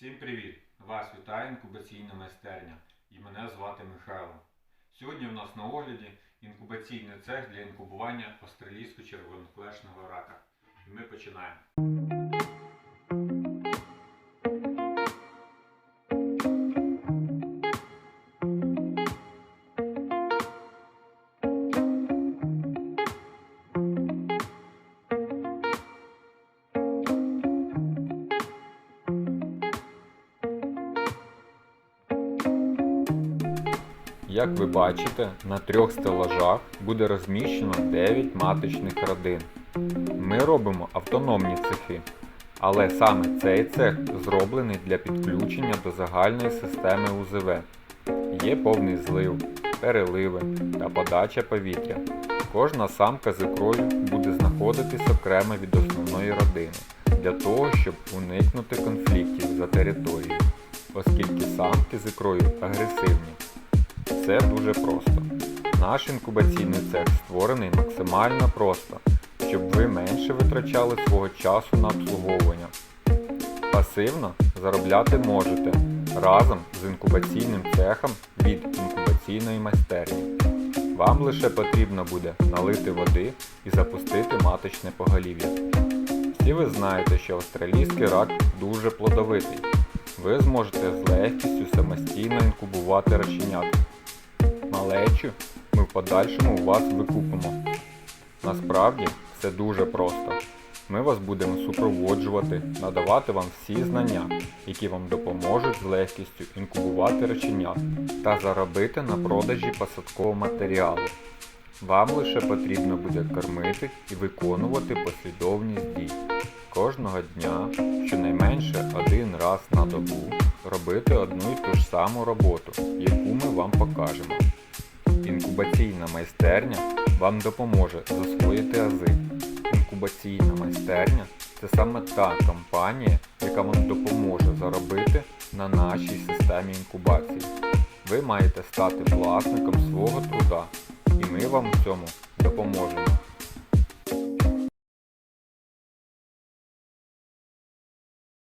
Всім привіт! Вас вітає інкубаційна майстерня і мене звати Михайло. Сьогодні у нас на огляді інкубаційний цех для інкубування австралійсько червоноклешного рака. І ми починаємо. Як ви бачите, на трьох стелажах буде розміщено 9 маточних родин. Ми робимо автономні цехи, але саме цей цех зроблений для підключення до загальної системи УЗВ. Є повний злив, переливи та подача повітря. Кожна самка з ікрою буде знаходитись окремо від основної родини для того, щоб уникнути конфліктів за територією, оскільки самки з ікрою агресивні. Все дуже просто. Наш інкубаційний цех створений максимально просто, щоб ви менше витрачали свого часу на обслуговування. Пасивно заробляти можете разом з інкубаційним цехом від інкубаційної майстерні. Вам лише потрібно буде налити води і запустити маточне поголів'я. Всі ви знаєте, що австралійський рак дуже плодовитий. Ви зможете з легкістю самостійно інкубувати раченят. Малечу ми в подальшому у вас викупимо. Насправді все дуже просто. Ми вас будемо супроводжувати, надавати вам всі знання, які вам допоможуть з легкістю інкубувати реченят та заробити на продажі посадкового матеріалу. Вам лише потрібно буде кормити і виконувати послідовність дій. Кожного дня, щонайменше один раз на добу, робити одну і ту ж саму роботу, яку ми вам покажемо. Інкубаційна майстерня вам допоможе засвоїти ази. Інкубаційна майстерня це саме та компанія, яка вам допоможе заробити на нашій системі інкубації. Ви маєте стати власником свого труда, і ми вам в цьому допоможемо.